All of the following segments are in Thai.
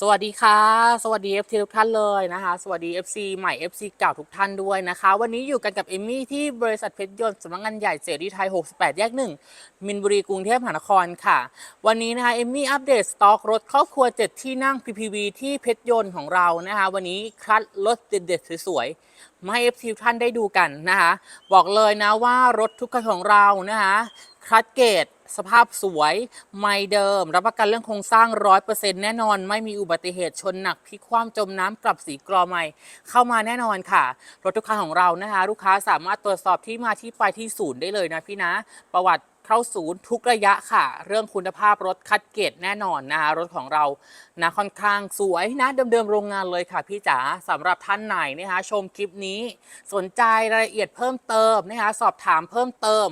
สวัสดีค่ะ สวัสดี FC ทุกท่านเลยนะคะ สวัสดี FC ใหม่ FC เก่าทุกท่านด้วยนะคะ วันนี้อยู่กันกับเอมมี่ที่บริษัทเพชรยนต์สำนักงานใหญ่เสรีไทย 68 แยก 1 มินบุรีกรุงเทพมหานครค่ะ วันนี้นะคะเอมมี่อัปเดตสต็อกรถครอบครัว 7 ที่นั่ง PPV ที่เพชรยนต์ของเรานะคะ วันนี้คัดรถเด็ดๆสวยๆมาให้ FC ทุกท่านได้ดูกันนะคะ บอกเลยนะว่ารถทุกคันของเรานะคะ คัดเกตสภาพสวยไม่เดิม รับประกันเรื่องโครงสร้าง100%แน่นอน ไม่มีอุบัติเหตุชนหนักพลิกคว่ำจมน้ำปรับสีกรอใหม่ เข้ามาแน่นอนค่ะ รถทุกคันของเรานะคะ ลูกค้าสามารถตรวจสอบที่มาที่ไปที่ศูนย์ได้เลยนะพี่นะ ประวัติ เข้าศูนย์ทุกระยะค่ะ เรื่องคุณภาพรถคัดเกรดแน่นอนนะคะรถของเรานะค่อนข้างสวยนะเดิมๆโรงงานเลยค่ะพี่จ๋าสำหรับท่านไหนนะคะชมคลิปนี้ สนใจรายละเอียดเพิ่มเติมนะคะสอบถามเพิ่มเติม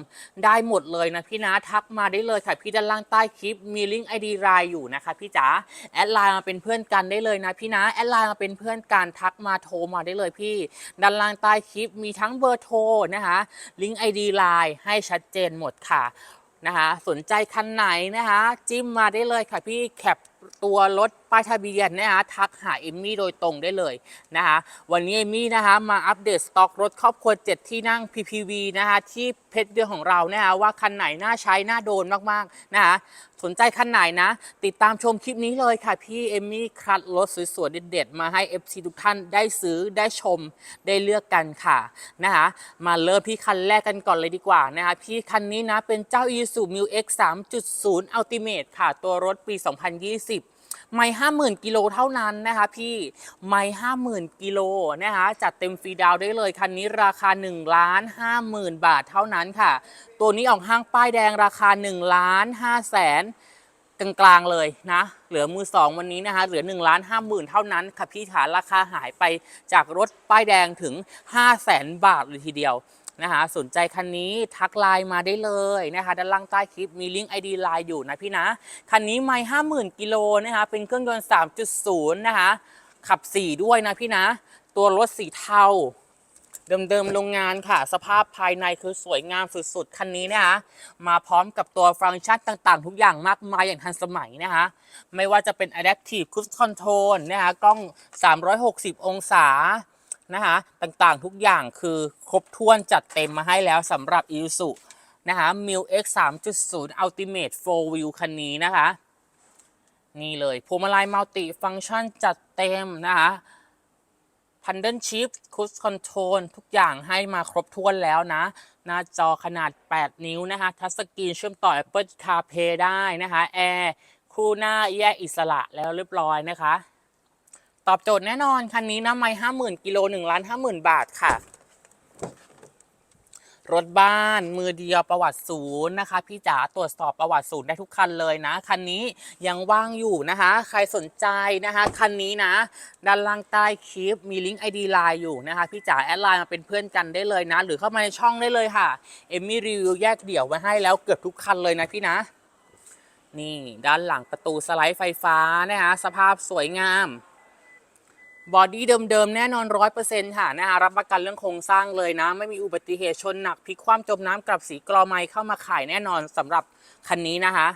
ได้หมดเลยนะพี่นะทักมาได้เลยค่ะพี่ด้านล่างใต้คลิปมีลิงก์ไอดีไลน์อยู่นะคะพี่จ๋าแอดไลน์มาเป็นเพื่อนกันได้เลยนะพี่นะแอดไลน์มาเป็นเพื่อนกันทักมาโทรมาได้เลยพี่ ด้านล่างใต้คลิปมีทั้งเบอร์โทรนะคะลิงก์ไอดีไลน์ให้ชัดเจนหมดค่ะ นะคะ สนใจคันไหนนะคะ จิ้มมาได้เลยค่ะพี่แคป ตัวรถป้ายทะเบียนนะคะทักหาเอมมี่โดยตรงได้เลยนะคะวันนี้เอมมี่นะคะมาอัปเดตสต็อกรถครอบครัว7ที่นั่ง PPV นะคะที่เพชรเดือนของเรานะคะว่าคันไหนน่าใช้น่าโดนมากๆนะคะสนใจคันไหนนะ ติดตามชมคลิปนี้เลยค่ะ พี่เอมมี่คัดรถสวยๆเด็ดๆมาให้ FC ทุกท่านได้ซื้อได้ชมได้เลือกกันค่ะนะคะมาเริ่มที่คันแรกกันก่อนเลยดีกว่านะคะพี่คันนี้นะเป็นเจ้า Isuzu Mu X 3.0 Ultimate ค่ะ ตัวรถปี 2020 ไม่ห้าหมื่นกิโลเท่านั้นนะคะพี่ไม่ห้าหมื่นกิโลนะคะจัดเต็มฟรีดาวได้เลยคันนี้ราคา1ล้านห้าหมื่นบาทเท่านั้นค่ะ ตัวนี้ออกห้างป้ายแดงราคา1ล้านห้าแสนกลางๆเลยนะ เหลือมือสองวันนี้นะคะเหลือ1ล้านห้าหมื่นเท่านั้นค่ะพี่ขาราคาหายไปจากรถป้ายแดงถึง 5 0 0แสนบาทเลยทีเดียว นะคะสนใจคันนี้ทักไลน์มาได้เลยนะคะด้านล่างใต้คลิปมีลิงก์ ID ไลน์อยู่นะพี่นะ คันนี้ไม่ห้าหมื่นกิโลนะคะเป็นเครื่องยนต์ 3.0 นะคะขับ 4 ด้วยนะพี่นะ ตัวรถสีเทา เดิมๆโรงงานค่ะ สภาพภายในคือสวยงามสุดๆ คันนี้นะคะมาพร้อมกับตัวฟังก์ชันต่างๆ ทุกอย่างมากมายอย่างทันสมัยนะคะไม่ว่าจะเป็น Adaptive Cruise Control นะคะกล้อง 360 องศา นะคะต่างๆทุกอย่างคือครบถ้วนจัดเต็มมาให้แล้วสำหรับ i s u นะคะ m i l X 3.0 Ultimate 4 Wheel คันนี้นะคะ นี่เลยพวงมาลัยมัลติฟัง c t ชันจัดเต็มนะคะพันเดิลชิ t คุ c คอนโทรลทุกอย่างให้มาครบถ้วนแล้วนะ หน้าจอขนาด 8 นิ้วนะคะทัชสกรีนเชื่อมต่อ Apple CarPlay ได้นะคะแอร์คู่หน้าแยกอิสระแล้วเรียบร้อยนะคะ ตอบโจทย์แน่นอน คันนี้นะไม่ห้าหมื่นกิโลหนึ่งล้านห้าหมื่นบาทค่ะ รถบ้านมือเดียวประวัติศูนย์นะคะ พี่จ๋าตรวจสอบประวัติศูนย์ได้ทุกคันเลยนะ คันนี้ยังว่างอยู่นะคะ ใครสนใจนะคะ คันนี้นะ ด้านล่างใต้คลิปมีลิงก์ ID ไลน์อยู่นะคะ พี่จ๋าแอดไลน์มาเป็นเพื่อนกันได้เลยนะ หรือเข้ามาในช่องได้เลยค่ะเอมมี่รีวิวแยกเดี่ยวไว้ให้แล้วเกือบทุกคันเลยนะพี่นะนี่ด้านหลังประตูสไลด์ไฟฟ้านะคะสภาพสวยงาม บอดี้เดิมๆ แน่นอนร้อยเปอร์เซ็นต์ค่ะนะคะรับประกันเรื่องโครงสร้างเลยนะ ไม่มีอุบัติเหตุชนหนักพลิกคว่ำจมน้ำกลับสีกรอไม้เข้ามาขายแน่นอนสำหรับคันนี้นะคะ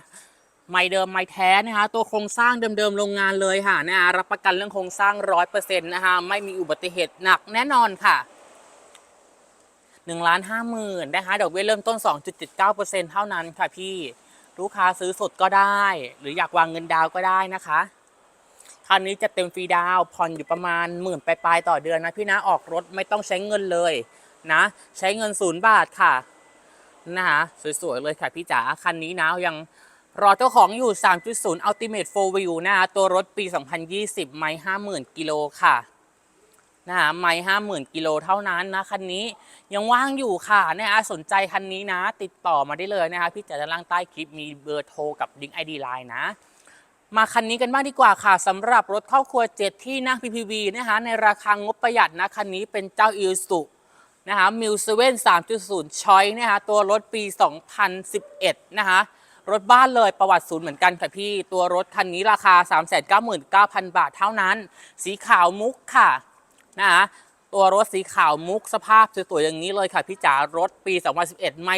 ไม่เดิมไม่แท้นะคะตัวโครงสร้างเดิมๆโรงงานเลยค่ะนะคะรับประกันเรื่องโครงสร้างร้อยเปอร์เซ็นต์นะคะไม่มีอุบัติเหตุหนักแน่นอนค่ะหนึ่งล้านห้าหมื่นนะคะดอกเบี้ยเริ่มต้น 2.79%เท่านั้นค่ะพี่ลูกค้าซื้อสดก็ได้ หรืออยากวางเงินดาวก็ได้นะคะ คันนี้จะเต็มฟรีดาวผ่อนอยู่ประมาณหมื่นปลายๆต่อเดือนนะพี่นะออกรถไม่ต้องใช้เงินเลยนะ ใช้เงินศูนย์บาทค่ะนะคะสวยๆเลยค่ะพี่จ๋าคันนี้นะยังรอเจ้าของอยู่ 3.0 Ultimate 4 Wheel นะคะตัวรถปี 2020 ไม่50,000 กิโลค่ะนะคะไม่50,000 กิโลเท่านั้นนะคันนี้ยังว่างอยู่ค่ะนะคะสนใจคันนี้นะ ติดต่อมาได้เลยนะคะพี่จ๋าจะล่างใต้คลิปมีเบอร์โทรกับลิงก์ ID Line นะ มาคันนี้กันบ้างดีกว่าค่ะสำหรับรถครอบครัว 7 ที่นั่ง PPV นะคะในราคางบประหยัดนะคันนี้เป็นเจ้า i s u นะคะมิวเซเว่น3.0ชอยนะคะตัวรถปี 2011 นะคะรถบ้านเลยประวัติศูนย์เหมือนกันค่ะพี่ ตัวรถคันนี้ราคา 399,000 บาทเท่านั้น สีขาวมุกค่ะนะคะตัวรถสีขาวมุกสภาพสวยๆอย่างนี้เลยค่ะพี่จ๋ารถปี 2011 ไม่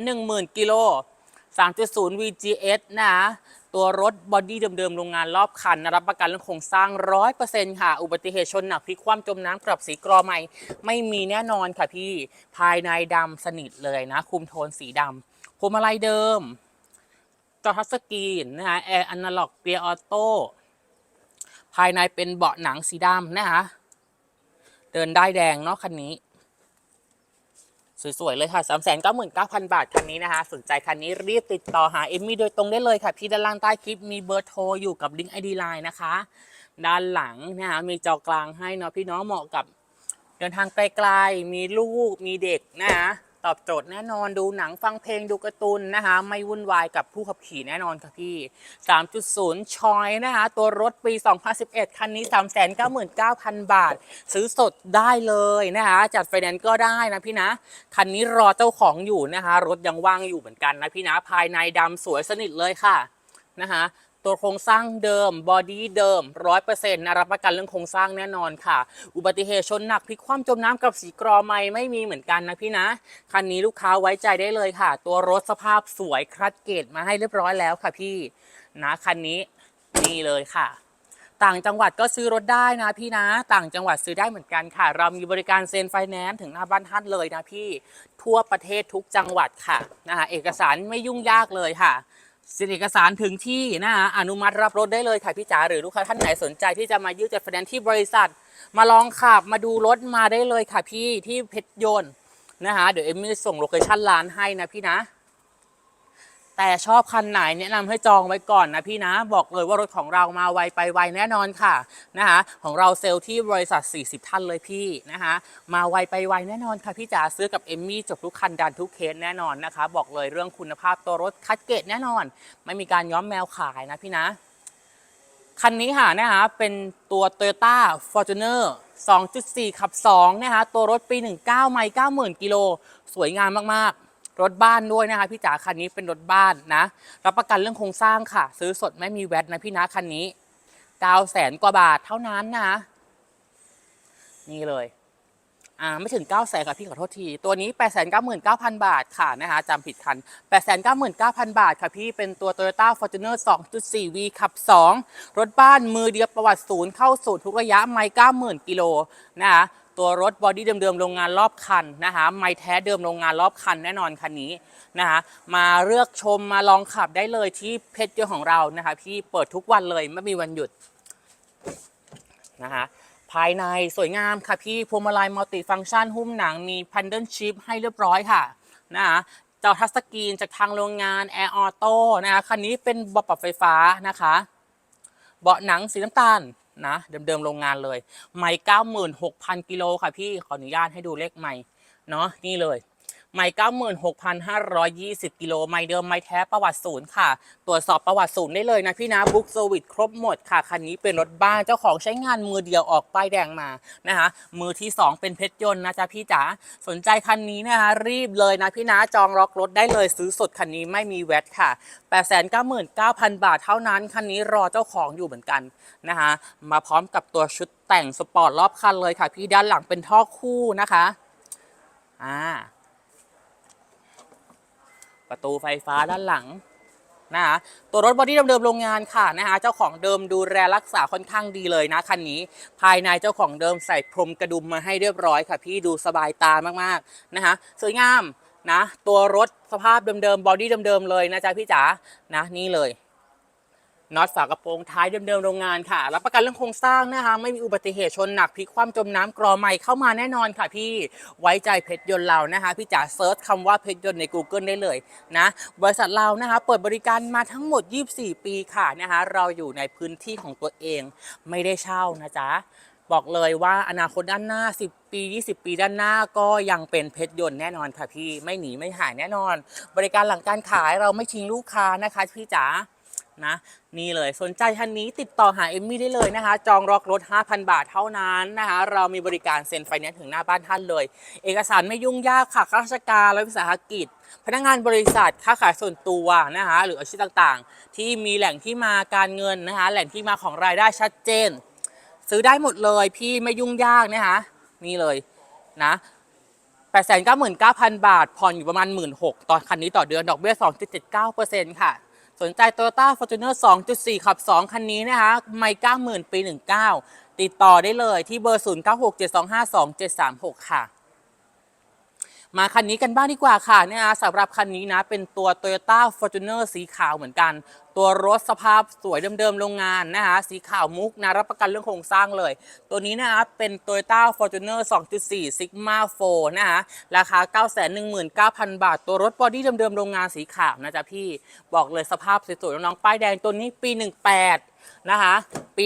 210,000กิโล 3.0 VGS นะตัวรถบอดี้เดิมๆ โรงงานรอบคันนะรับประกันเรื่องโครงสร้าง 100%ค่ะ อุบัติเหตุชนหนักพลิกคว่ำจมน้ำปรับสีกรอใหม่ ไม่มีแน่นอนค่ะพี่ ภายในดำสนิทเลยนะ คุมโทนสีดำพวงมาลัยเดิมจอทัชสกรีนนะคะแอร์อนาล็อกเกียร์ออโต้ภายในเป็นเบาะหนังสีดำนะคะเดินได้แดงเนาะคันนี้ สวยๆเลยค่ะ3 9 9 0 0 0 บาทคันนี้นะคะ สนใจคันนี้รีบติดต่อหาเอมมี่โดยตรงได้เลยค่ะพี่ด้านล่างใต้คลิปมีเบอร์โทรอยู่กับลิงก์ไอดีไลน์นะคะ ด้านหลังนะคะมีจอกลางให้เนาะพี่น้องเหมาะกับเดินทางไกลๆ มีลูกมีเด็กนะคะ ตอบโจทย์แน่นอนดูหนังฟังเพลงดูการ์ตูนนะคะไม่วุ่นวายกับผู้ขับขี่แน่นอนค่ะพี่ 3.0 ชอยนะคะตัวรถปี 2011 คันนี้ 399,000 บาท ซื้อสดได้เลยนะคะจัดไฟแนนซ์ก็ได้นะพี่นะ คันนี้รอเจ้าของอยู่นะคะรถยังว่างอยู่เหมือนกันนะพี่นะภายในดำสวยสนิทเลยค่ะนะคะ ตัวโครงสร้างเดิมบอดี้เดิม100%นะรับประกันเรื่องโครงสร้างแน่นอนค่ะ อุบัติเหตุชนหนักพลิกคว่ำจมน้ำกับสีกรอไม่ไม่มีเหมือนกันนะพี่นะ คันนี้ลูกค้าไว้ใจได้เลยค่ะ ตัวรถสภาพสวยคลัดเกตมาให้เรียบร้อยแล้วค่ะพี่นะคันนี้นี่เลยค่ะ ต่างจังหวัดก็ซื้อรถได้นะพี่นะ ต่างจังหวัดซื้อได้เหมือนกันค่ะ เรามีบริการเซ็นไฟแนนซ์ถึงหน้าบ้านท่านเลยนะพี่ทั่วประเทศทุกจังหวัดค่ะนะคะเอกสารไม่ยุ่งยากเลยค่ะ เซ็นเอกสารถึงที่นะคะอนุมัติรับรถได้เลยค่ะพี่จ๋าหรือลูกค้าท่านไหนสนใจที่จะมายื่นจัดไฟแนนซ์ที่บริษัท มาลองขับมาดูรถมาได้เลยค่ะพี่ที่เพชรยนต์นะคะเดี๋ยวเอ็มมี่ส่งโลเคชั่นร้านให้นะพี่นะ แต่ชอบคันไหนแนะนำให้จองไว้ก่อนนะพี่นะ บอกเลยว่ารถของเรามาไวไปไวแน่นอนค่ะนะคะของเราเซลล์ที่บริษัท 40 ท่านเลยพี่นะคะมาไวไปไวแน่นอนค่ะพี่จ๋าซื้อกับเอมมี่จบทุกคันดันทุกเคสแน่นอนนะคะ บอกเลยเรื่องคุณภาพตัวรถคัดเกรดแน่นอน ไม่มีการย้อมแมวขายนะพี่นะคันนี้ค่ะนะคะเป็นตัว Toyota Fortuner 2.4ขับ2นะคะตัวรถปี 19 ไมล์90,000 กิโล สวยงามมากๆ รถบ้านด้วยนะคะพี่จ๋าคันนี้เป็นรถบ้านนะรับประกันเรื่องโครงสร้างค่ะ ซื้อสดไม่มีแวตนะพี่นะคันนี้9แสนกว่าบาทเท่านั้นนะ นี่เลยอ่าไม่ถึง9 0 0 0 0ค่ะพี่ขอโทษที ตัวนี้899,000บาทค่ะนะคะจำผิดคัน899,000บาทค่ะพี่เป็นตัว Toyota Fortuner 2.4V ขับ 2 รถบ้านมือเดียวประวัติศูนย์เข้าศูนย์ทุกระยะไม่90,000กิโลนะคะ ตัวรถบอดี้เดิมๆโรงงานรอบคันนะคะไม่แท้เดิมโรงงานรอบคันแน่นอนคันนี้นะคะมาเลือกชมมาลองขับได้เลยที่เพจเดียวของเรานะคะพี่เปิดทุกวันเลยไม่มีวันหยุดนะคะภายในสวยงามค่ะพี่พวงมาลัยมัลติฟังก์ชันหุ้มหนังมีพันเดิลชิพให้เรียบร้อยค่ะนะคะจอทัชสกรีนจากทางโรงงานแอร์ออโต้นะคะคันนี้เป็นเบาะปรับไฟฟ้านะคะ เบาะหนังสีน้ำตาล นะ เดิมๆโรงงานเลย ไม่เก้าหมื่นหกพันกิโลค่ะพี่ ขออนุญาตให้ดูเลขใหม่ เนาะนี่เลย ไม่เก้าหมื่นหกพันห้าร้อยยี่สิบกิโลไม่เดิมไม่แท้ประวัติศูนย์ค่ะ ตรวจสอบประวัติศูนย์ได้เลยนะพี่นะบุ๊กเซอร์วิสครบหมดค่ะ คันนี้เป็นรถบ้านเจ้าของใช้งานมือเดียวออกป้ายแดงมานะคะมือที่ 2 เป็นเพชรยนต์นะจ๊ะพี่จ๋าสนใจคันนี้นะคะรีบเลยนะพี่นะจองล็อกรถได้เลยซื้อสดคันนี้ไม่มีแวตค่ะ 899,000 บาทเท่านั้น คันนี้รอเจ้าของอยู่เหมือนกันนะคะมาพร้อมกับตัวชุดแต่งสปอร์ตรอบคันเลยค่ะ พี่ด้านหลังเป็นท่อคู่นะคะ อ่า ประตูไฟฟ้าด้านหลังนะคะตัวรถบอดี้เดิมๆโรงงานค่ะนะคะเจ้าของเดิมดูแลรักษาค่อนข้างดีเลยนะคันนี้ ภายในเจ้าของเดิมใส่พรมกระดุมมาให้เรียบร้อยค่ะ พี่ดูสบายตามากๆนะคะสวยงามนะ ตัวรถสภาพเดิมๆบอดี้เดิมๆเลยนะจ๊ะพี่จ๋านะนี่เลย น็อตฝากระโปรงท้ายเดิมๆโรงงานค่ะ รับประกันเรื่องโครงสร้างนะคะ ไม่มีอุบัติเหตุชนหนักพลิกคว่ำจมน้ำกรอใหม่เข้ามาแน่นอนค่ะพี่ไว้ใจเพชรยนต์เรานะคะ พี่จ๋าเซิร์ชคำว่าเพชรยนต์ใน Google ได้เลยนะบริษัทเรานะคะ เปิดบริการมาทั้งหมด 24 ปีค่ะนะคะ เราอยู่ในพื้นที่ของตัวเอง ไม่ได้เช่านะจ๊ะบอกเลยว่าอนาคตด้านหน้า 10 ปี 20 ปีด้านหน้าก็ยังเป็นเพชรยนต์แน่นอนค่ะพี่ไม่หนีไม่หายแน่นอน บริการหลังการขายเราไม่ทิ้งลูกค้านะคะพี่จ๋า นะ นี่เลยสนใจคันนี้ติดต่อหาเอมมี่ได้เลยนะคะ จองล็อกรถ 5,000 บาทเท่านั้นนะคะ เรามีบริการเซ็นไฟแนนซ์ถึงหน้าบ้านท่านเลย เอกสารไม่ยุ่งยากค่ะข้าราชการและวิสาหกิจ พนักงานบริษัทค้าขายส่วนตัวนะคะ หรืออาชีพต่างๆ ที่มีแหล่งที่มาการเงินนะคะ แหล่งที่มาของรายได้ชัดเจน ซื้อได้หมดเลยพี่ไม่ยุ่งยากนะคะนี่เลยนะ899,000 บาท ผ่อนอยู่ประมาณ 16,000ต่อคันนี้ต่อเดือน ดอกเบี้ย 2.79%ค่ะ สนใจ Toyota Fortuner 2.4 ขับ 2 คันนี้นะคะ ไม่90,000 ปี 19 ติดต่อได้เลยที่เบอร์ 0967252736 ค่ะ มาคันนี้กันบ้างดีกว่าค่ะเนี่ยนะสำหรับคันนี้นะ เป็นตัว Toyota Fortuner สีขาวเหมือนกัน ตัวรถสภาพสวยเดิมๆโรงงานนะคะสีขาวมุกนะรับประกันเรื่องโครงสร้างเลย ตัวนี้นะคะเป็น Toyota Fortuner 2.4 Sigma 4นะคะราคา 919,000 บาท ตัวรถบอดี้เดิมๆโรงงานสีขาวนะจ๊ะพี่บอกเลยสภาพสวยๆน้องๆป้ายแดงตัวนี้ปี 18นะคะปี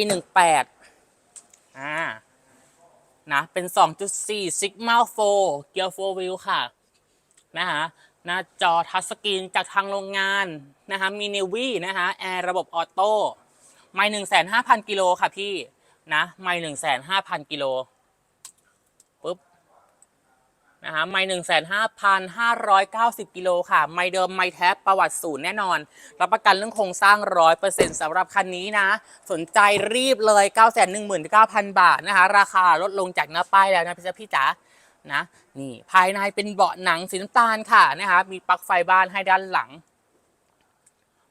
18อ่า นะ เป็น 2.4 Sigma 4 เกียร์4 wheel ค่ะ นะคะหน้าจอทัชสกรีนจากทางโรงงานนะคะมีเนวี่นะคะแอร์ระบบออโต้ไม่หนึ่งแสนห้าพันกิโลค่ะพี่นะไม่หนึ่งแสนห้าพันกิโล นะคะไม่หนึ่งแสนห้าพันห้าร้อยเก้าสิบกิโลค่ะ ไม่เดิมไม่แท้ประวัติศูนย์แน่นอน รับประกันเรื่องโครงสร้างร้อยเปอร์เซ็นต์สำหรับคันนี้นะ สนใจรีบเลยเก้าแสนหนึ่งหมื่นเก้าพันบาทนะคะ ราคาลดลงจากหน้าป้ายแล้วนะพี่จ๊ะพี่จ๋านะนี่ภายในเป็นเบาะหนังสีน้ำตาลค่ะนะคะมีปลั๊กไฟบ้านให้ด้านหลัง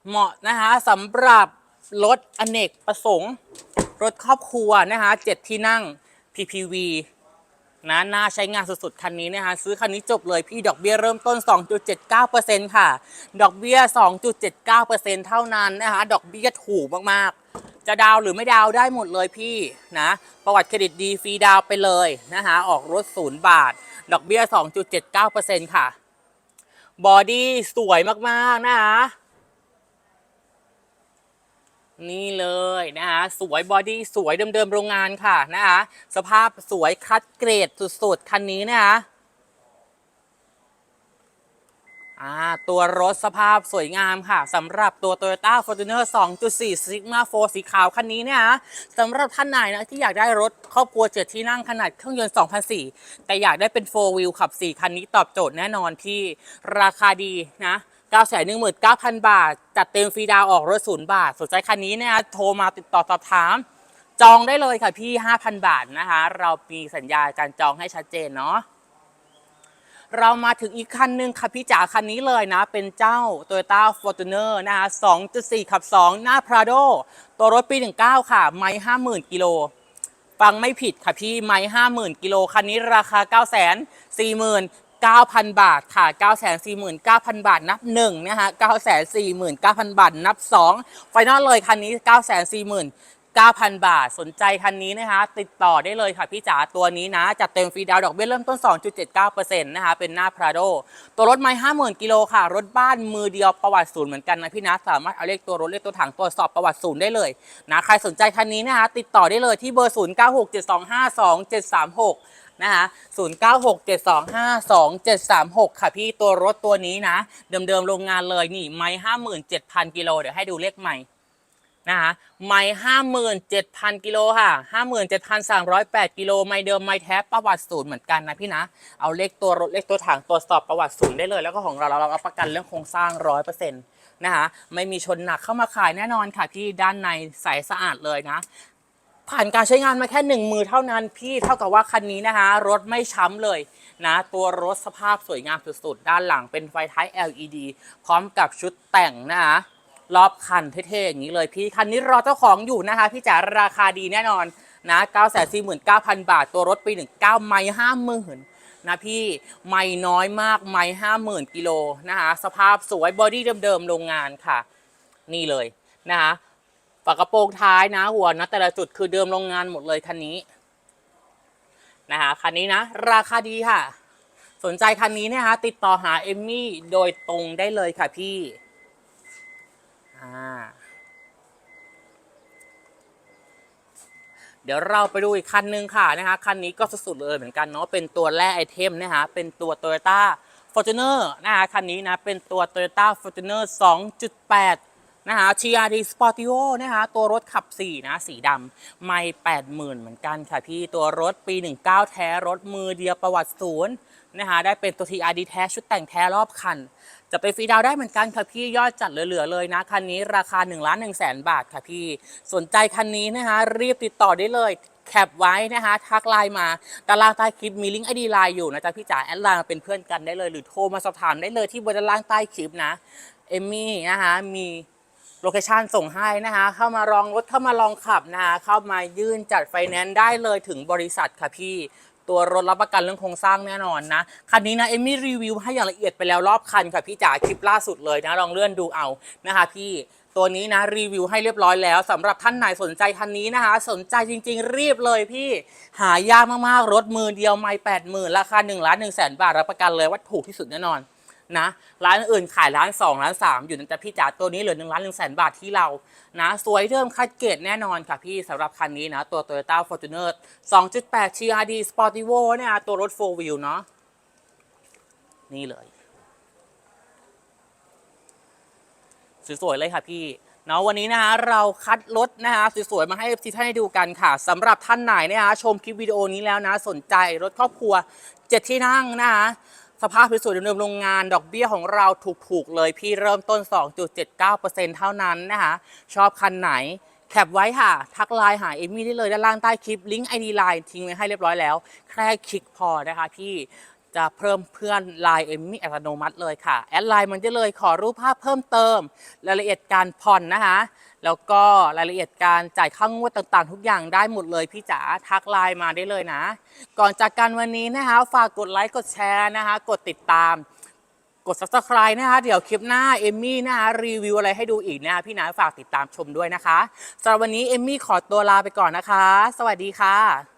เหมาะนะคะสำหรับรถอเนกประสงค์ รถครอบครัวนะคะเจ็ดที่นั่ง PPV นะน่าใช้งานสุดๆ คันนี้นะคะซื้อคันนี้จบเลยพี่ดอกเบี้ยเริ่มต้น 2.79%ค่ะ ดอกเบี้ย 2.79%เท่านั้นนะคะดอกเบี้ยถูกมากๆ จะดาวหรือไม่ดาวได้หมดเลยพี่นะประวัติเครดิตดีฟรีดาวไปเลยนะคะออกรถศูนย์บาท ดอกเบี้ย 2.79%ค่ะ บอดี้สวยมากๆนะคะ นี่เลยนะคะสวยบอดี้สวยเดิมๆโรงงานค่ะนะคะสภาพสวยคัดเกรดสุดๆ คันนี้นะคะอ่าตัวรถสภาพสวยงามค่ะสำหรับตัว Toyota Fortuner 2.4 Sigma 4สีขาวคันนี้เนี่ยนะสำหรับท่านไหนนะที่อยากได้รถครอบครัวเจ็ดที่นั่งขนาดเครื่องยนต์2,004 แต่อยากได้เป็น 4 wheel ขับ 4 คันนี้ตอบโจทย์แน่นอนพี่ ราคาดีนะ 919,000 บาท จัดเต็มฟรีดาวออกรถศูนย์บาท สนใจคันนี้เนี่ยโทรมาติดต่อสอบถาม จองได้เลยค่ะพี่ 5,000 บาทนะคะ เรามีสัญญาการจองให้ชัดเจนเนาะเรามาถึงอีกคันหนึ่งค่ะพี่จ๋าคันนี้เลยนะ เป็นเจ้า Toyota Fortuner นะคะ2.4 ขับ 2 หน้า Prado ตัวรถปี 19 ค่ะ ไม่50,000 กิโล ฟังไม่ผิดค่ะพี่ ไม่50,000 กิโล คันนี้ราคา 9 4 0 0 0 9,000 บาทค่ะ 949,000 บาทนับ1นะคะ949,000 บาทนับ 2 ไฟนอลเลยคันนี้ 949,000 บาท สนใจคันนี้นะคะ ติดต่อได้เลยค่ะพี่จ๋าตัวนี้นะ จัดเต็มฟรีดาวน์ดอกเบี้ยเริ่มต้น 2.79%นะคะ เป็นหน้า Prado ตัวรถไม่50,000 กิโลค่ะ รถบ้านมือเดียวประวัติศูนย์เหมือนกันนะพี่นะ สามารถเอาเลขตัวรถ เลขตัวถังตรวจสอบประวัติศูนย์ได้เลยนะ ใครสนใจคันนี้นะคะ ติดต่อได้เลยที่เบอร์ 0967252736 นะคะ0967252736 ค่ะพี่ตัวรถตัวนี้นะ เดิมๆโรงงานเลยนี่ไม่57,000กิโลเดี๋ยวให้ดูเลขใหม่นะคะไม่57,000กิโลค่ะ57,308กิโลไม่เดิมไม่แท้ประวัติศูนย์เหมือนกันนะพี่นะ เอาเลขตัวรถเลขตัวถังตรวจสอบประวัติศูนย์ได้เลย แล้วก็ของเราเรารับประกันเรื่องโครงสร้าง100%นะคะไม่มีชนหนักเข้ามาขายแน่นอนค่ะพี่ด้านในใสสะอาดเลยนะ ผ่านการใช้งานมาแค่หนึ่งมือเท่านั้นพี่เท่ากับว่าคันนี้นะคะ รถไม่ช้ำเลยนะ ตัวรถสภาพสวยงามสุดๆ ด้านหลังเป็นไฟท้าย LED พร้อมกับชุดแต่งนะคะรอบคันเท่ๆอย่างนี้เลยพี่คันนี้รอเจ้าของอยู่นะคะ พี่จ๋าราคาดีแน่นอนนะ949,000 บาท ตัวรถปี 19 ไม่50,000นะพี่ไม่น้อยมากไม่50,000กิโลนะคะ สภาพสวยบอดี้เดิมๆโรงงานค่ะ นี่เลยนะคะ ฝากระโปรงท้ายนะหัวนะแต่ละจุดคือเดิมโรงงานหมดเลยคันนี้นะคะคันนี้นะราคาดีค่ะ สนใจคันนี้นะคะติดต่อหาเอมมี่โดยตรงได้เลยค่ะพี่อ่าเดี๋ยวเราไปดูอีกคันนึงค่ะนะคะคันนี้ก็สุดๆเลยเหมือนกันเนาะเป็นตัวแร่ไอเทมนะคะเป็นตัว Toyota Fortuner นะคะคันนี้นะเป็นตัว Toyota Fortuner 2.8 นะคะ TRD Sportio นะคะ ตัวรถขับ 4 นะ สีดำไม่ 80,000 เหมือนกันค่ะพี่ ตัวรถปี 19 แท้รถมือเดียวประวัติศูนย์นะคะได้เป็นตัว TRD แท้ชุดแต่งแท้รอบคัน จะไปฟรีดาวได้เหมือนกันค่ะพี่ยอดจัดเหลือๆเลยนะ คันนี้ราคา1ล้าน1แสนบาทค่ะพี่ สนใจคันนี้นะคะรีบติดต่อได้เลยแคปไว้นะคะทักไลน์มาด้านล่างใต้คลิปมีลิงก์ไอดีไลน์อยู่นะจ๊ะพี่จ๋าแอดไลน์มาเป็นเพื่อนกันได้เลย หรือโทรมาสอบถามได้เลยที่บนด้านล่างใต้คลิปนะเอมมี่นะคะมี โลเคชันส่งให้นะคะ เข้ามาลองรถเข้ามาลองขับนะคะเข้ามายื่นจัดไฟแนนซ์ได้เลยถึงบริษัทค่ะพี่ตัวรถรับประกันเรื่องโครงสร้างแน่นอนนะ คันนี้นะเอมี่รีวิวให้อย่างละเอียดไปแล้วรอบคันค่ะพี่จ๋าคลิปล่าสุดเลยนะ ลองเลื่อนดูเอานะคะพี่ตัวนี้นะรีวิวให้เรียบร้อยแล้วสำหรับท่านไหนสนใจคันนี้นะคะ สนใจจริง ๆ รีบเลยพี่หายากมากๆ รถมือเดียวไม่แปดหมื่นราคา1นึ่งล้านหนึ่งแสนบาทรับประกันเลยว่าถูกที่สุดแน่นอน นะร้านอื่นขายร้าน2ร้าน3 อยู่นแต่พี่จ๋าตัวนี้เหลือ1ล้านหนึ่งแสนบาทที่เรานะสวยเดิมคัดเกตแน่นอนค่ะพี่สำหรับคันนี้นะ ตัว Toyota Fortuner 2.8 TRD Sportivo เนี่ยตัวรถ 4 wheel เนาะนี่เลย สวยๆเลยค่ะพี่เนาะวันนี้นะคะเราคัดรถนะคะสวยๆ มาให้ทีท่านได้ดูกันค่ะสำหรับท่านไหนนะคะชมคลิปวิดีโอนี้แล้วนะ สนใจรถครอบครัวเจ็ดที่นั่งนะคะ สภาพสวยๆเดิมๆโรงงานดอกเบี้ยของเราถูกๆเลยพี่เริ่มต้น 2.79%เท่านั้นนะคะชอบคันไหนแคปไว้ค่ะ ทักไลน์หาเอมี่ได้เลยด้านล่างใต้คลิปลิงก์ไอดีไลน์ทิ้งไว้ให้เรียบร้อยแล้ว แค่คลิกพอนะคะพี่จะเพิ่มเพื่อนไลน์เอมมี่อัตโนมัติเลยค่ะ แอดไลน์มันจะเลยขอรูปภาพเพิ่มเติม รายละเอียดการผ่อนนะคะ แล้วก็รายละเอียดการจ่ายค่างวดต่างๆ ทุกอย่างได้หมดเลยพี่จ๋าทักไลน์มาได้เลยนะ ก่อนจากกันวันนี้นะคะ ฝากกดไลค์กดแชร์นะคะ กดติดตาม กด subscribe นะคะเดี๋ยวคลิปหน้าเอมมี่นะคะรีวิวอะไรให้ดูอีกนะคะพี่นะฝากติดตามชมด้วยนะคะสำหรับวันนี้เอมมี่ขอตัวลาไปก่อนนะคะ สวัสดีค่ะ